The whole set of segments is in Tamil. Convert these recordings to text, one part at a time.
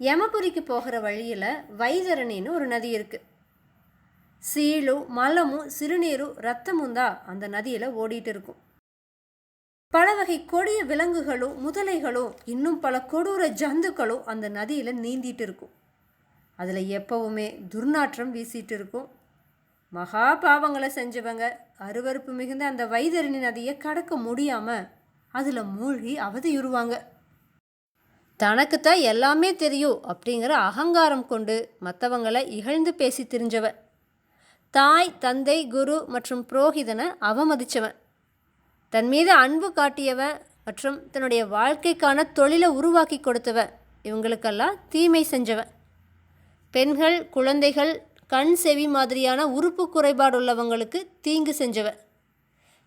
யமபுரிக்கு போகிற வழியில் வைதரணின்னு ஒரு நதி இருக்குது சீலும் மலமும் சிறுநீரும் ரத்தமும் தான் அந்த நதியில் ஓடிட்டு இருக்கும். பல வகை கொடிய விலங்குகளும் முதலைகளும் இன்னும் பல கொடூர ஜந்துக்களும் அந்த நதியில் நீந்திட்டு இருக்கும். அதில் எப்பவுமே துர்நாற்றம் வீசிட்டு இருக்கும். மகா பாவங்களை செஞ்சவங்க அருவருப்பு மிகுந்த அந்த வைதரணி நதியை கடக்க முடியாமல் அதில் மூழ்கி அவதியுறுவாங்க தனக்குத்தான் எல்லாமே தெரியும் அப்படிங்கிற அகங்காரம் கொண்டு மற்றவங்களை இகழ்ந்து பேசி தெரிஞ்சவன் தாய் தந்தை குரு மற்றும் புரோகிதனை அவமதிச்சவன். தன் மீது அன்பு காட்டியவன் மற்றும் தன்னுடைய வாழ்க்கைக்கான தொழிலை உருவாக்கி கொடுத்தவன் இவங்களுக்கெல்லாம் தீமை செஞ்சவன் பெண்கள் குழந்தைகள் கண் செவி மாதிரியான உறுப்பு குறைபாடு உள்ளவங்களுக்கு தீங்கு செஞ்சவன்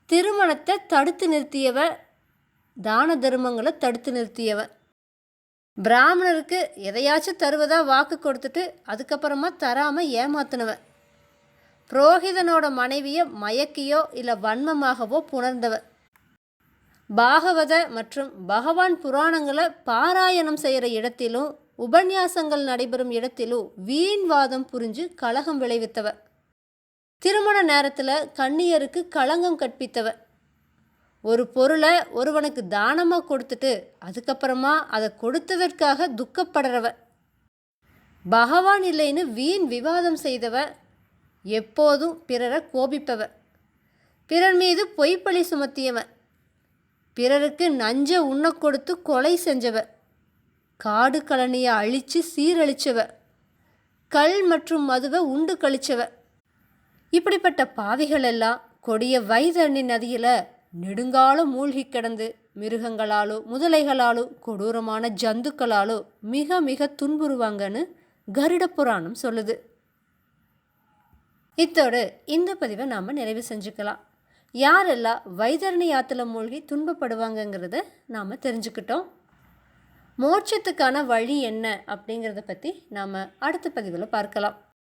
திருமணத்தை தடுத்து நிறுத்தியவன் தான தர்மங்களை தடுத்து நிறுத்தியவன் பிராமணருக்கு எதையாச்சும் தருவதாக வாக்கு கொடுத்துட்டு அதுக்கப்புறமா தராமல் ஏமாத்தினவன். புரோகிதனோட மனைவியை மயக்கியோ இல்லை வன்மமாகவோ புணர்ந்தவன். பாகவத மற்றும் பகவான் புராணங்களை பாராயணம் செய்கிற இடத்திலும் உபன்யாசங்கள் நடைபெறும் இடத்திலும் வீண் வாதம் புரிஞ்சு கலகம் விளைவித்தவ திருமண நேரத்தில் கண்ணியருக்கு களங்கம் கற்பித்தவ ஒரு பொருளை ஒருவனுக்கு தானமாக கொடுத்துட்டு அதுக்கப்புறமா அதை கொடுத்ததற்காக துக்கப்படுறவ. பகவான் இல்லைன்னு வீண் விவாதம் செய்தவ எப்போதும் பிறரை கோபிப்பவ பிறர் மீது பொய்ப்பழி சுமத்தியவன் பிறருக்கு நஞ்ச உண்ண கொடுத்து கொலை செஞ்சவ காடு கழனியை அழித்து சீரழிச்சவ கல் மற்றும் மதுவை உண்டு கழிச்சவ இப்படிப்பட்ட பாவிகள் எல்லாம் கொடிய வைதண்ணி நதியில் நெடுங்காலம் மூழ்கி கிடந்து மிருகங்களாலோ முதலைகளாலோ கொடூரமான ஜந்துக்களாலோ மிக மிக துன்புறுவாங்கன்னு கருட புராணம் சொல்லுது. இத்தோடு இந்த பதிவை நாம் நிறைவு செஞ்சுக்கலாம். யாரெல்லாம் வைதரணி ஆற்றுல மூழ்கி துன்பப்படுவாங்கங்கிறத நாம் தெரிஞ்சுக்கிட்டோம். மோட்சத்துக்கான வழி என்ன அப்படிங்கிறத பற்றி நாம் அடுத்த பதிவில் பார்க்கலாம்.